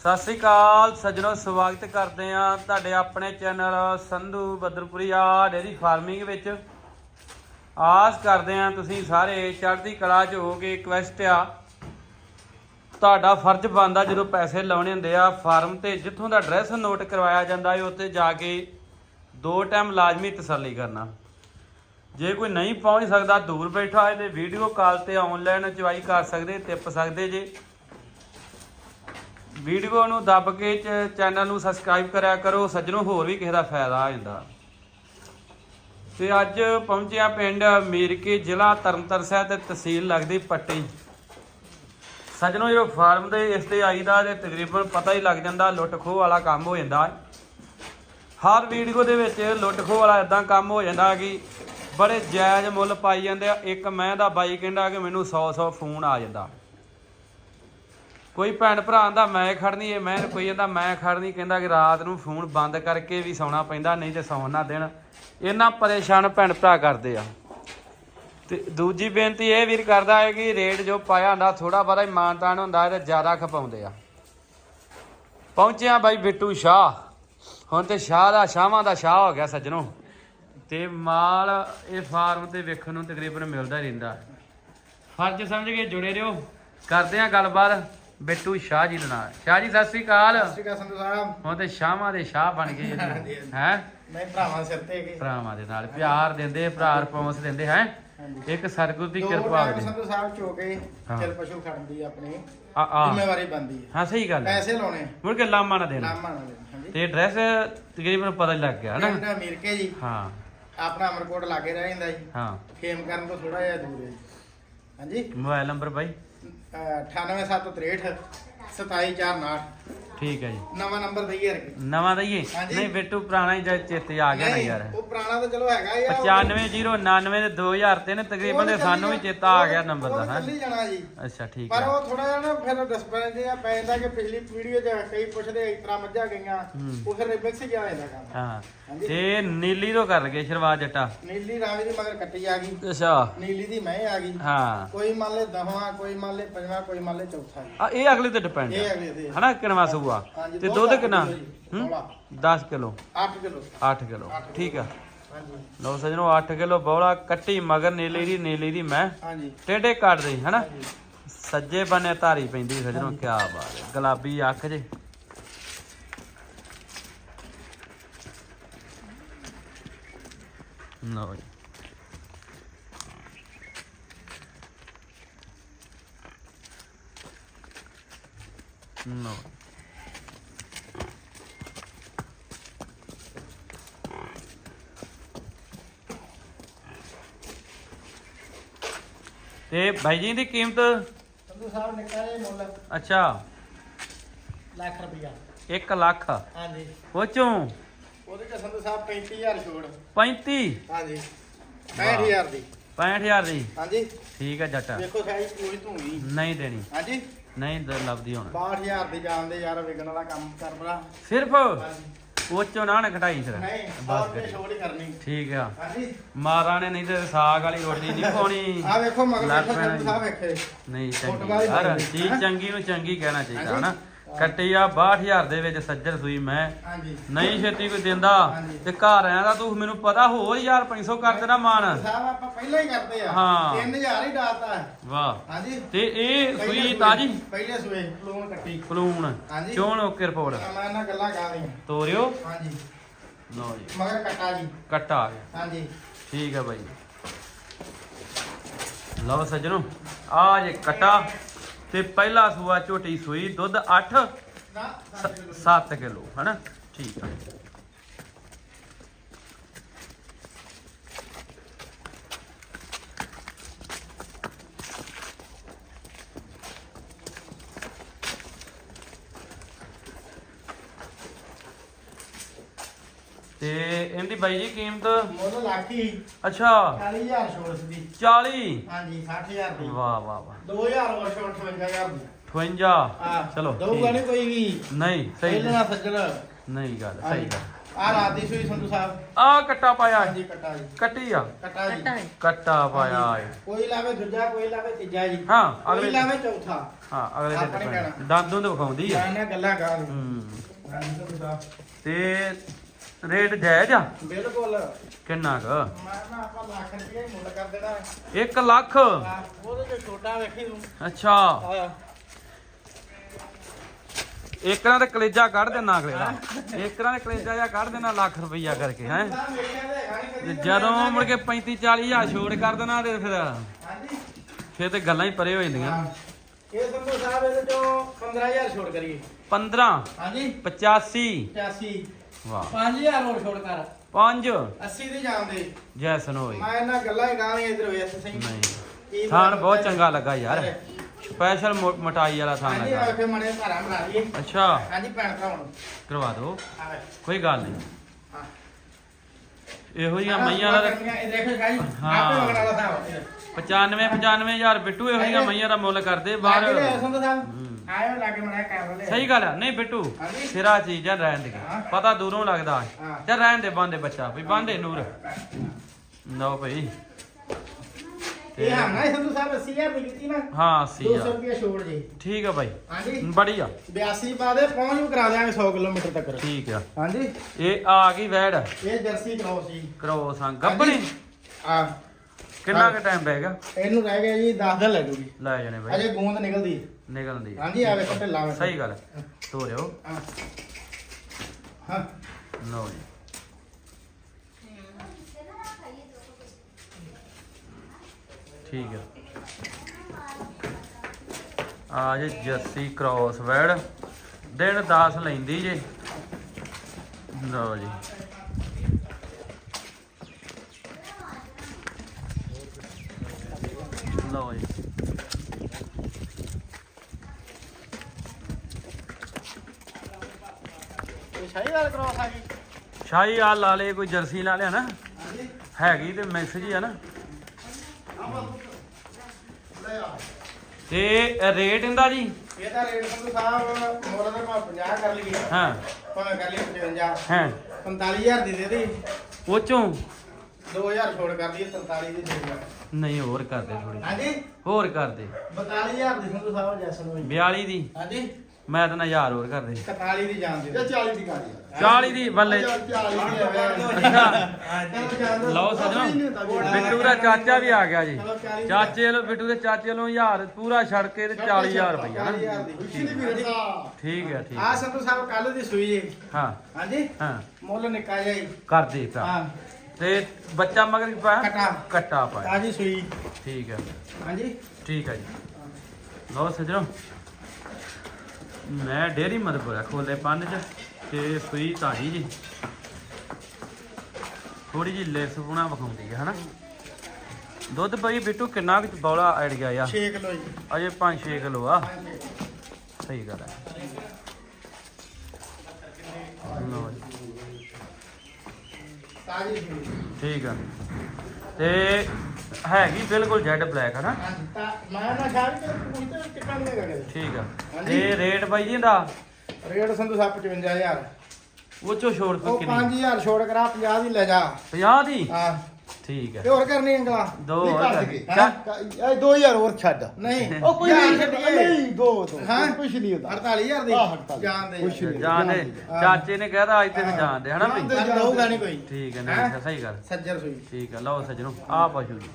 ਸਤਿ ਸ੍ਰੀ ਅਕਾਲ, ਸੱਜਣੋ, ਸਵਾਗਤ ਕਰਦੇ ਆ ਤੁਹਾਡੇ ਆਪਣੇ channel Sandhu Badarpuria dairy farming ਵਿੱਚ। ਆਸ ਕਰਦੇ ਆ ਤੁਸੀਂ ਸਾਰੇ ਚੜ੍ਹਦੀ ਕਲਾ 'ਚ ਹੋਗੇ ਰਿਕਵੈਸਟ ਆ। ਤੁਹਾਡਾ ਫਰਜ਼ ਬਣਦਾ ਜਦੋਂ ਪੈਸੇ ਲਾਉਣੇ ਹੁੰਦੇ ਆ, ਫਾਰਮ ਤੇ ਜਿੱਥੋਂ ਦਾ ਐਡਰੈਸ ਨੋਟ ਕਰਵਾਇਆ ਜਾਂਦਾ ਹੈ ਉੱਥੇ ਜਾ ਕੇ ਦੋ ਟਾਈਮ ਲਾਜ਼ਮੀ ਤਸੱਲੀ ਕਰਨਾ। ਜੇ ਕੋਈ ਨਹੀਂ ਪਹੁੰਚ ਸਕਦਾ, ਦੂਰ ਬੈਠਾ ਹੈ ਤੇ ਵੀਡੀਓ ਕਾਲ ਤੇ ਆਨਲਾਈਨ ਚਵਾਈ ਕਰ ਸਕਦੇ, ਟਿੱਪ ਸਕਦੇ ਜੇ। ਵੀਡੀਓ ਨੂੰ ਦੱਬ ਕੇ ਚ- ਚੈਨਲ ਨੂੰ ਸਬਸਕ੍ਰਾਈਬ ਕਰਿਆ ਕਰੋ, ਸੱਜਣੋ ਹੋਰ ਵੀ ਕਿਸੇ ਦਾ ਫਾਇਦਾ ਆ ਜਾਂਦਾ। ਤੇ ਅੱਜ ਪਹੁੰਚਿਆ ਪਿੰਡ ਮੀਰਕੇ ਜ਼ਿਲ੍ਹਾ ਤਰਨਤਾਰਨ ਸਾਹਿਬ ਤੇ ਤਹਿਸੀਲ ਲੱਗਦੀ ਪੱਟੀ। ਸੱਜਣੋ, ਜਦੋਂ ਫਾਰਮ ਦੇ ਇਸ ਤੇ ਆਈਦਾ ਤੇ ਤਕਰੀਬਨ ਪਤਾ ਹੀ ਲੱਗ ਜਾਂਦਾ ਲੁੱਟ ਖੋਹ ਵਾਲਾ ਕੰਮ ਹੋ ਜਾਂਦਾ। ਹਰ ਵੀਡੀਓ ਦੇ ਵਿੱਚ ਲੁੱਟ ਖੋਹ ਵਾਲਾ ਇਦਾਂ ਕੰਮ ਹੋ ਜਾਂਦਾ ਕਿ ਬੜੇ ਜਾਇਜ਼ ਮੁੱਲ ਪਾਈ ਜਾਂਦੇ ਆ। ਇੱਕ ਮੈਂ ਦਾ ਬਾਈ ਕਹਿੰਦਾ ਕਿ ਮੈਨੂੰ 100 100 ਫੋਨ ਆ ਜਾਂਦਾ। ਕੋਈ ਭੈਣ ਭਰਾ ਦਾ ਮੈਂ ਖੜਨੀ ਏ, ਮੈਂ ਕੋਈ ਕਹਿੰਦਾ ਮੈਂ ਖੜਨੀ, ਕਹਿੰਦਾ ਕਿ ਰਾਤ ਨੂੰ ਫੋਨ ਬੰਦ ਕਰਕੇ ਵੀ ਸੌਣਾ ਪੈਂਦਾ, ਨਹੀਂ ਤੇ ਸੌਣ ਨਾ ਦੇਣ। ਇਹਨਾਂ ਪਰੇਸ਼ਾਨ ਭੈਣ ਭਰਾ ਕਰਦੇ ਆ। ਤੇ ਦੂਜੀ ਬੇਨਤੀ ਇਹ ਵੀਰ ਕਰਦਾ ਹੈ ਕਿ ਰੇਟ ਜੋ ਪਾਇਆ ਹੁੰਦਾ ਥੋੜਾ ਬਹੁਤਾ ਹੀ ਹੁੰਦਾ ਹੈ ਤੇ ਜ਼ਿਆਦਾ ਖਪਾਉਂਦੇ ਆ। ਪਹੁੰਚਿਆ ਬਾਈ ਬਿੱਟੂ ਸ਼ਾਹ। ਹੁਣ ਤੇ ਸ਼ਾਹ ਦਾ ਸ਼ਾਹਾਂ ਦਾ ਸ਼ਾਹ ਹੋ ਗਿਆ ਸੱਜਣੋ। ਤੇ ਮਾਲ ਇਹ ਫਾਰਮ ਤੇ ਵੇਖਣ ਨੂੰ ਤਕਰੀਬਨ ਮਿਲਦਾ ਹੀ ਰਹਿੰਦਾ। ਫਰਜ਼ ਸਮਝ ਕੇ ਜੁੜੇ ਰਹੋ। ਕਰਦੇ ਆ ਗੱਲਬਾਤ। ਬਿੱਟੂ ਸ਼ਾਹ ਜੀ ਦੇ ਨਾਲ। ਸ਼ਾਹ ਜੀ ਸਤਿ ਸ੍ਰੀ ਅਕਾਲ। ਸਤਿ ਸ਼੍ਰੀ ਅਕਾਲ ਸੰਧੂ ਸਾਹਿਬ। ਹੁਣ ਤੇ ਸ਼ਾਹਾਂ ਦੇ ਸ਼ਾਹ ਬਣ ਗਏ ਹਾਂਜੀ। ਹੈ? ਮੈਂ ਭਰਾਵਾਂ ਸਿਰ ਤੇ ਗਏ ਭਰਾਵਾਂ ਦੇ ਨਾਲ। ਪਿਆਰ ਦਿੰਦੇ ਭਰਾ ਰਿਸਪੌਂਸ ਦਿੰਦੇ ਹੈ? ਹਾਂਜੀ। ਇੱਕ ਸਰਗੁਰ ਦੀ ਕਿਰਪਾ ਹੋਵੇ। ਸੰਧੂ ਸਾਹਿਬ ਚੋਕੇ ਹਾਂ। ਚਲ ਪਸ਼ੂ ਖੜਦੀ ਆਪਣੀ ਆ ਆ। ਜ਼ਿੰਮੇਵਾਰੀ ਬੰਦੀ ਹੈ। ਹਾਂ ਸਹੀ ਗੱਲ ਹੈ। ਪੈਸੇ ਲਾਉਣੇ। ਮੁੜ ਕੇ ਲਾਮਾ ਨਾ ਦੇਣਾ। ਨਾਮਾਂ ਨਾਲ ਹਾਂਜੀ। ਤੇ ਐਡਰੈਸ ਤਕਰੀਬਨ ਪਤਾ ਹੀ ਲੱਗ ਗਿਆ ਹਨਾ? ਪਿੰਡ ਅਮੀਰਕੇ ਜੀ। ਹਾਂ। ਆਪਣਾ ਅਮਰਕੋਟ ਲਾਗੇ ਰਹਿ ਜਾਂਦਾ ਜੀ। ਹਾਂ। ਫੇਮ ਕਰਨ ਤੋਂ ਥੋੜਾ ਜਿਹਾ ਦੂਰ ਹੈ ਜੀ। ਹਾਂਜੀ। ਮੋਬਾਈਲ ਨੰਬਰ ਬਾਈ। ਅਹ 98763 27459 ਠੀਕ ਹੈ ਜੀ। ਨਵਾਂ ਨੰਬਰ ਦਈਏ ਰਕੇ ਨਵਾਂ ਦਈਏ? ਹਾਂਜੀ। ਨਹੀਂ ਬਿੱਟੂ ਪੁਰਾਣਾ ਹੀ ਜਦ ਚੇਤੇ ਆ ਗਿਆ ਨਾ ਯਾਰ। ਉਹ ਪੁਰਾਣਾ ਤਾਂ ਚਲੋ ਹੈਗਾ ਹੀ ਆ 95099 ਦੇ 2003 ਤਕਰੀਬਨ ਤੇ ਸਾਨੂੰ ਵੀ ਚੇਤਾ ਆ ਗਿਆ ਨੰਬਰ ਦਾ ਹਾਂ। ਚੱਲੀ ਜਾਣਾ ਜੀ। ਅੱਛਾ ਠੀਕ ਪਰ ਹੈ। ਉਹ ਥੋੜਾ ਜਿਹਾ ਨਾ ਫਿਰ ਡਿਸਪਲਿਨ ਜਿਹਾ ਪੈ ਜਾਂਦਾ ਕਿ ਪਿਛਲੀ ਵੀਡੀਓ 'ਚ ਕਈ ਪੁੱਛਦੇ ਇਸ ਤਰ੍ਹਾਂ ਮੱਝਾਂ ਗਈਆਂ। ਉਹ ਫਿਰ ਰਿਮਿਕਸ ਜਿਹਾ ਹੋ ਜਾਂਦਾ ਕੰਮ। ਹਾਂ। ਤੇ ਨੀਲੀ ਤੋਂ ਕਰ ਲਗੇ ਸ਼ੁਰੂਆਤ ਜੱਟਾ। ਨੀਲੀ ਰਾਵੀ ਦੀ ਮਗਰ ਕੱਟੀ ਆ ਗਈ। ਅੱਛਾ। ਨੀਲੀ ਦੀ ਮੈਂ ਆ ਗਈ। ਹਾਂ। ਕੋਈ ਮੰਨ ਲੈ ਦਸਵਾਂ ਕੋਈ ਮੰਨ ਲੈ ਪੰਜਵਾਂ ਕੋਈ ਮੰਨ ਲੈ ਚੌਥਾ ਜੀ। ਆ ਇਹ ਅਗਲੇ ਤੇ ਡਿਪੈਂਡ ਇਹ ਅਗਲੇ ਤੇ। ਹਨਾ ਕਿੰਨਵਾ ਸੂਆ ਹਾਂਜੀ, ਤੇ ਦੁੱਧ ਕਿੰਨਾ? ਕਿਲੋ ਜੀ, ਹੂੰ? ਬੌਲਾ। 10 ਕਿਲੋ? 8 ਕਿਲੋ। 8 ਕਿਲੋ। ਠੀਕ ਆ। ਹਾਂਜੀ। ਲਓ ਸਜਣੋ 8 ਕਿਲੋ ਬੌਲਾ ਕੱਟੀ ਮਗਰ ਨੀਲੀ ਦੀ ਨੀਲੀ ਦੀ ਮੈਂ। ਹਾਂਜੀ। ਟੇਡੇ ਕੱਢ ਰਹੀ ਹਨਾ। ਸੱਜੇ ਬੰਨੇ ਧਾਰੀ ਪੈਂਦੀ ਸਜਣੋ ਕੀ ਬਾਤ ਹੈ। ਗੁਲਾਬੀ ਅੱਖ ਜੇ। ਲਓ ਜੀ। ਲਓ ਤੇ ਭਾਈ ਜੀ ਦੀ ਕੀਮਤ? ਸੰਧੂ ਸਾਹਿਬ ਨਿਕਲਿਆ ਇਹ ਮੁੱਲ ਅੱਛਾ। ਲੱਖ ਰੁਪਇਆ 1 ਲੱਖ। ਹਾਂਜੀ। ਉਹ ਚੋਂ ਉਹਦੇ ਚ ਸੰਧੂ ਸਾਹਿਬ 35000 ਛੋੜ। 35 ਹਾਂਜੀ। 65000 ਦੀ। 65000 ਦੀ। ਹਾਂਜੀ। ਠੀਕ ਹੈ ਜੱਟ। ਦੇਖੋ ਸਾਈਜ਼ ਪੂਰੀ ਧੂਣੀ ਨਹੀਂ। ਦੇਣੀ। ਹਾਂਜੀ। ਨਹੀਂ ਲੱਭਦੀ ਹੁਣ। 62000 ਦੀ ਜਾਣਦੇ ਯਾਰ ਵਿਕਣ ਵਾਲਾ ਕੰਮ ਕਰ ਸਿਰਫ? ਉਹ ਚੋਂ ਨਾ ਨਾ ਘਟਾਈ ਫਿਰ। ਨਹੀਂ ਬਸ। ਤੇ ਛੋੜ ਹੀ ਕਰਨੀ। ਠੀਕ ਆ। ਹਾਂਜੀ। ਮਾਰਾ ਨੇ ਨਹੀਂ ਤੇ ਸਾਗ ਵਾਲੀ ਰੋਟੀ ਨਹੀਂ ਪਾਉਣੀ। ਆ ਵੇਖੋ ਮਗਰ ਲੱਗ ਪੈਣਾ ਸਾਹਿਬ ਵੇਖੇ। ਨਹੀਂ ਚੰਗੀ ਯਾਰ। ਚੀਜ਼ ਚੰਗੀ ਨੂੰ ਚੰਗੀ ਕਹਿਣਾ ਚਾਹੀਦਾ। ਹਨਾ? ਕੱਟੀ ਆ 62000 ਦੇ ਵਿੱਚ ਸੱਜਰ ਸੂਈ ਮੈਂ। ਹਾਂਜੀ। ਨਹੀਂ ਛੇਤੀ ਕੋਈ ਦਿੰਦਾ ਹਾਂਜੀ। ਤੇ ਘਰ ਆਇਆ ਦਾ ਤੂੰ ਮੈਨੂੰ ਪਤਾ ਹੋਰ ਯਾਰ 500 ਕਰ ਦੇਣਾ ਮਾਨ। ਸਾਹਿਬ ਆਪਾਂ ਪਹਿਲਾਂ ਹੀ ਕਰਦੇ ਆ। ਹਾਂ। 3000 ਹੀ ਡਾਲਤਾ ਹੈ। ਵਾਹ। ਹਾਂਜੀ। ਤੇ ਇਹ ਪਹਿਲੇ ਸੂਈ ਸੂਏ- ਤਾਜੀ? ਪਹਿਲੇ ਸੂਏ ਲੂਣ ਕੱਟੀ। ਪਲੂਣ ਹਾਂਜੀ। ਚੋਣ ਓਕੇ ਰਿਪੋਰਟ? ਮੈਂ ਇਹਨਾਂ ਗੱਲਾਂ ਕਰ ਰਹੀ ਤੋਰਿਓ। ਹਾਂਜੀ। ਲਓ ਜੀ। ਮਗਰ ਕੱਟਾ ਜੀ। ਕੱਟਾ ਆ ਗਿਆ। ਹਾਂਜੀ। ਠੀਕ ਹੈ ਬਾਈ। ਲਓ ਸੱਜਣੋ ਆ ਜੇ ਕਟਾ। ਤੇ ਪਹਿਲਾ ਸੂਆ ਝੋਟੀ ਸੂਈ ਦੁੱਧ 8 ਨਾ 7 ਕਿਲੋ ਹਨਾ? ਠੀਕ ਆ। ਤੇ ਇਹਦੀ ਬਾਈ ਜੀ ਕੀਮਤ? ਮੁੱਲ ਲੱਖੀ ਅੱਛਾ। 40000 ਛੋੜ ਸੀ। 40 ਹਾਂਜੀ 60000 ਦੀ। ਵਾਹ ਵਾਹ ਵਾਹ। 2000 ਹੋਰ ਛੋੜ 58000 ਦੀ। 58 ਆ ਚਲੋ ਦਊਗਾ। ਨਹੀਂ ਕੋਈ ਵੀ। ਨਹੀਂ ਸਹੀ ਪਹਿਲਾਂ ਨਾ ਸੱਜਣ। ਨਹੀਂ ਗੱਲ ਸਹੀ। ਗੱਲ। ਆ ਰਾਤ ਦੀ ਸੂਈ ਸੰਧੂ ਸਾਹਿਬ। ਆ ਕੱਟਾ ਪਾਇਆ। ਹਾਂਜੀ ਕੱਟਾ ਜੀ। ਕੱਟੀ ਆ? ਕੱਟਾ ਜੀ। ਕੱਟਾ ਪਾਇਆ ਕੋਈ ਲਾਵੇ ਦੂਜਾ ਕੋਈ ਲਾਵੇ ਤੀਜਾ ਜੀ। ਹਾਂ ਕੋਈ ਅਗਲੇ ਲਾਵੇ ਚੌਥਾ। ਹਾਂ ਅਗਲੇ। ਦੰਦ ਦੁੰਦ ਵਿਖਾਉਂਦੀ ਆ। ਮੈਂ ਨਾ ਗੱਲਾਂ ਕਰ ਹੂੰ। ਤੇ ਰੇਟ ਜਾਇਜ਼ ਆ? ਬਿਲਕੁਲ। ਕਿੰਨਾ ਕੁ? ਮੈਂ ਨਾ ਆਪਾਂ ਲੱਖ ਰੁਪਏ ਮੁੱਲ ਕਰ ਦੇਣਾ। 1 ਲੱਖ? ਉਹਦੇ ਤੇ ਛੋਟਾ ਵੇਖੀ ਤੂੰ। ਅੱਛਾ। ਆ ਇੱਕ ਨਾਲ ਤੇ ਕਲੇਜਾ ਕੱਢ ਦੇਣਾ ਅਗਲੇ ਦਾ। ਇੱਕ ਨਾਲ ਤੇ ਕਲੇਜਾ ਜਾਂ ਕੱਢ ਦੇਣਾ ਲੱਖ ਰੁਪਈਆ ਕਰਕੇ ਹੈ। ਜਦੋਂ ਮੁੜ ਕੇ 35 40 ਹਜ਼ਾਰ ਛੋੜ ਕਰ ਦੇਣਾ ਤੇ ਫਿਰ ਫਿਰ ਤੇ ਗੱਲਾਂ ਹੀ ਪਰੇ ਹੋ ਜਾਂਦੀਆਂ। ਇਹ ਸੰਧੂ ਸਾਹਿਬ ਇਹਦੇ ਚੋਂ 15000 ਛੋੜ ਕਰੀਏ। 15 ਹਾਂਜੀ। 85 85 ਵਾਹ। 5000 ਹੋਰ ਛੋੜ ਕਰ। 5 80 ਦੀ ਜਾਂਦੇ ਜੈਸਨ ਹੋਈ ਮੈਂ ਇਹਨਾਂ ਗੱਲਾਂ ਹੀ ਗਾਣੀ ਇਧਰ ਵੇ ਸਹੀ ਨਹੀਂ। ਕੀ ਥਾਣ ਬਾਤ ਬਹੁਤ। ਚੰਗਾ ਲੱਗਾ ਯਾਰ। ਸਪੈਸ਼ਲ ਮਟਾਈ ਵਾਲਾ ਥਾਣ ਹਾਂਜੀ ਲੱਗਾ ਫੇ ਮੜੇ ਘਰਾਂ ਬਣਾ ਲਈਏ। ਅੱਛਾ। ਹਾਂਜੀ ਭੈਣ ਭਰਾਵਾਂ ਨੂੰ ਕਰਵਾ ਦਿਓ। ਕੋਈ ਗੱਲ ਨਹੀਂ। ਹਾਂ। ਇਹੋ ਜਿਹੀਆਂ ਮਈਆਂ ਦਾ ਇਹ ਦੇਖੋ ਗਾਈ। ਆਪੇ ਵਾਲਾ ਸਾਹਿਬ 95 95000 ਬਿੱਟੂ ਇਹੋ ਜਿਹੀਆਂ ਮਈਆਂ ਦਾ ਮੁੱਲ ਕਰਦੇ ਬਾਹਰ। ਆਇਓ ਲਾਗੇ ਮੜਾ ਕਰ ਲੈ ਸਹੀ ਗੱਲ ਆ। ਨਹੀਂ ਬਿੱਟੂ ਹਾਂਜੀ। ਸਿਰਾ ਚੀਜ਼ ਆ ਰਹਿਣ ਦੇ। ਪਤਾ ਦੂਰੋਂ ਲੱਗਦਾ। ਹਾਂ। ਜਾਂ ਰਹਿਣ ਦੇ ਬੰਦੇ ਬੱਚਾ ਵੀ ਬੰਦੇ ਨੂਰ। ਲਓ ਭਈ। ਇਹ ਹਾਂ ਨਾ ਸੰਧੂ ਸਾਹਿਬ 80000 ਦੀ ਕੀਤੀ ਨਾ। ਹਾਂ ਸੀ 200 ਰੁਪਏ ਛੋੜ ਜੀ। ਠੀਕ ਆ ਬਾਈ ਹਾਂਜੀ। ਬੜੀ ਆ। 82 ਪਾ ਦੇ ਪਹੁੰਚ ਵੀ ਕਰਾ ਦਿਆਂਗੇ 100 ਕਿਲੋਮੀਟਰ ਤੱਕ। ਠੀਕ ਆ। ਹਾਂਜੀ। ਇਹ ਆ ਗਈ ਵੈੜ। ਇਹ ਜਰਸੀ ਕਰਾਓ ਸੀ ਕਰੋ ਸਾਂ ਗੱਬਣੀ ਆ ਕਿੰਨਾ ਕੁ ਟਾਈਮ ਰਹਿ ਗਿਆ? ਇਹਨੂੰ ਰਹਿ ਗਿਆ ਜੀ 10 ਦਿਨ ਲੱਗੂਗੀ ਲੈ ਜਾਣੇ ਬਾਈ ਅਜੇ ਗੂੰਦ ਨਿਕਲਦੀ। ਹੈ। ਨਿਕਲਦੀ ਆ। ਹਾਂਜੀ ਆ ਵੇਖੋ ਢਿੱਲਾ ਵੇਖੋ। ਸਹੀ ਗੱਲ। ਤੋਰਿਓ ਹਾਂ। ਹਾਂ। ਲਓ ਜੀ। ਠੀਕ ਹੈ ਆ ਜੇ ਜੱਸੀ ਕ੍ਰੋਸ ਵੈੜ ਦਿਨ 10 ਲੈਂਦੀ ਜੇ। ਲਓ ਜੀ ਲਓ ਜੀ ਇਹ ਸਹੀ ਸ਼ਾਹੀ ਆ ਲਾ ਲੇ ਕੋਈ ਜਰਸੀ ਲਾ ਲਿਆ ਨਾ। ਹੈਗੀ ਤੇ ਮਿਕਸ ਜੀ ਆ ਨਾ। ਤੇ ਰੇਟ ਇਹਦਾ ਜੀ? ਇਹਦਾ ਰੇਟ ਸੰਧੂ ਸਾਹਿਬ ਮੁੱਲ ਦਾ ਭਾਵੇਂ 50 ਕਰ ਲਈਏ ਹਾਂ। ਭਾਵੇਂ ਕਰ ਲਈਏ 55 ਹੈ। 45000 ਦੀ ਦੇ ਦੇ ਉਹ ਚੋਂ 2000 ਛੋੜ ਕਰ ਦਈਏ 43 ਦੀ ਦੇ ਦੇ ਨਹੀਂ ਹੋਰ ਕਰਦੇ ਥੋੜੀ ਹਾਂਜੀ। ਹੋਰ ਕਰਦੇ 42000 ਦੀ ਸੰਧੂ ਸਾਹਿਬ ਜੈਸਨ ਹੋਈ। 42 ਦੀ। ਹਾਂਜੀ। ਮੈਂ ਤਾਂ ਨਾ ਹਜ਼ਾਰ ਹੋਰ ਕਰਦੇ 41 ਦੀ ਜਾਣ ਦੇ 40 ਦੀ ਗਾੜੀ 40 ਦੀ ਬੱਲੇ। ਲਓ ਸਜਣੋ ਬਿੱਟੂ ਦਾ ਚਾਚਾ ਵੀ ਆ ਗਿਆ ਜੀ। ਚਾਚੇ ਵੱਲੋਂ ਬਿੱਟੂ ਦੇ ਚਾਚੇ ਵੱਲੋਂ ਹਜ਼ਾਰ ਪੂਰਾ ਛੱਡ ਕੇ ਤੇ 40000 ਰੁਪਇਆ ਠੀਕ ਹੈ ਠੀਕ ਆ ਹੈ। ਸੰਧੂ ਸਾਹਿਬ ਕੱਲ ਦੀ ਸੂਈ ਜੀ ਹਾਂ। ਹਾਂਜੀ? ਹਾਂ। ਮੁੱਲ ਨਿਕਾ ਜਾਈ ਕਰਦੇ ਭਰਾ। ਹਾਂ। ਤੇ ਬੱਚਾ ਮਗਰ ਕੀ ਪਾਇਆ? ਕਟਾ। ਕੱਟਾ ਪਾਇਆ। ਤਾਜੀ ਸੂਈ। ਠੀਕ ਹੈ। ਹਾਂਜੀ? ਠੀਕ ਹੈ ਜੀ। ਲਓ ਸਜਣੋ। ਮੈਂ ਡੇਰੀ ਮਦਪੁਰਾ ਖੋਲੇ ਪੰਨ ਚ ਤੇ ਸੂਈ ਧਾਰੀ ਜੀ। ਥੋੜੀ ਜੀ ਲੈਸ ਪੁਣਾ ਵਿਖਾਉਂਦੀ ਹੈ ਹਨਾ? ਦੁੱਧ ਬਈ ਬਿੱਟੂ ਕਿੰਨਾ ਕੁ ਬੌਲਾ ਗਿਆ ਆ? 6 ਕਿਲੋ ਜੀ। ਅਜੇ 5-6 ਕਿਲੋ ਆ। ਸਹੀ ਗੱਲ ਹੈ ਲਓ ਜੀ, ਤਾਜੀ ਸੂਈ ਠੀਕ ਆ। ਤੇ ਹੈਗੀ ਬਿਲਕੁਲ ਜੈਡ ਬਲੈਕ ਹੈ ਨਾ ਹਾਂਜੀ ਤਾਂ ਮੈਂ ਨਾ ਖਿਆਲ ਕਿ ਪੁੱਛਦੇ ਕਿੰਨਾ ਨਹੀਂ ਹੈਗਾ ਠੀਕ ਆ। ਹਾਂਜੀ। ਤੇ ਰੇਟ ਬਾਈ ਜੀ ਦਾ ਰੇਟ ਸੰਧੂ ਸਾਹਿਬ 55000 ਉਹ ਚੋ ਛੋੜ ਉਹ ਕਿੰਨੀ? 5000 ਛੋੜ ਕਰਾ 50 ਦੀ ਲੈ ਜਾ। 50 ਦੀ? ਹਾਂ। ਠੀਕ ਹੈ ਤੇ ਹੋਰ ਕਰਨੀ ਅੰਗਲਾ। ਦੋ ਨਹੀਂ ਹੋਰ ਕਰ ਕਰ- ਦੇਗੇ। ਚੱਲ, ਇਹ 2000 ਹੋਰ ਛੱਡ। ਨਹੀਂ ਉਹ ਕੋਈ ਜਾਣ ਨਹੀਂ ਛੱਡੀਏ। ਨਹੀਂ ਦੋ ਦੋ। ਹਾਂ? ਕੁਛ ਨਹੀਂ ਹੁੰਦਾ। 48000 ਦੀ। ਆਹ, 48 ਜਾਣ ਦੇ। ਕੁਛ ਨਹੀਂ। ਜਾਣਦੇ ਹਾਂ। ਚਾਚੇ ਨੇ ਕਹਿਦਾ ਅੱਜ ਤੇ ਜਾਣਦੇ ਹਨਾ ਵੀ ਲਊਗਾ ਨਹੀਂ ਕੋਈ। ਠੀਕ ਹੈ ਹੈਂ? ਨਹੀਂ ਸਹੀ ਗੱਲ। ਸੱਜਰ ਸੂਈ। ਠੀਕ ਹੈ ਲਓ ਸੱਜਣੋ ਆ ਪਸ਼ੂ ਜੀ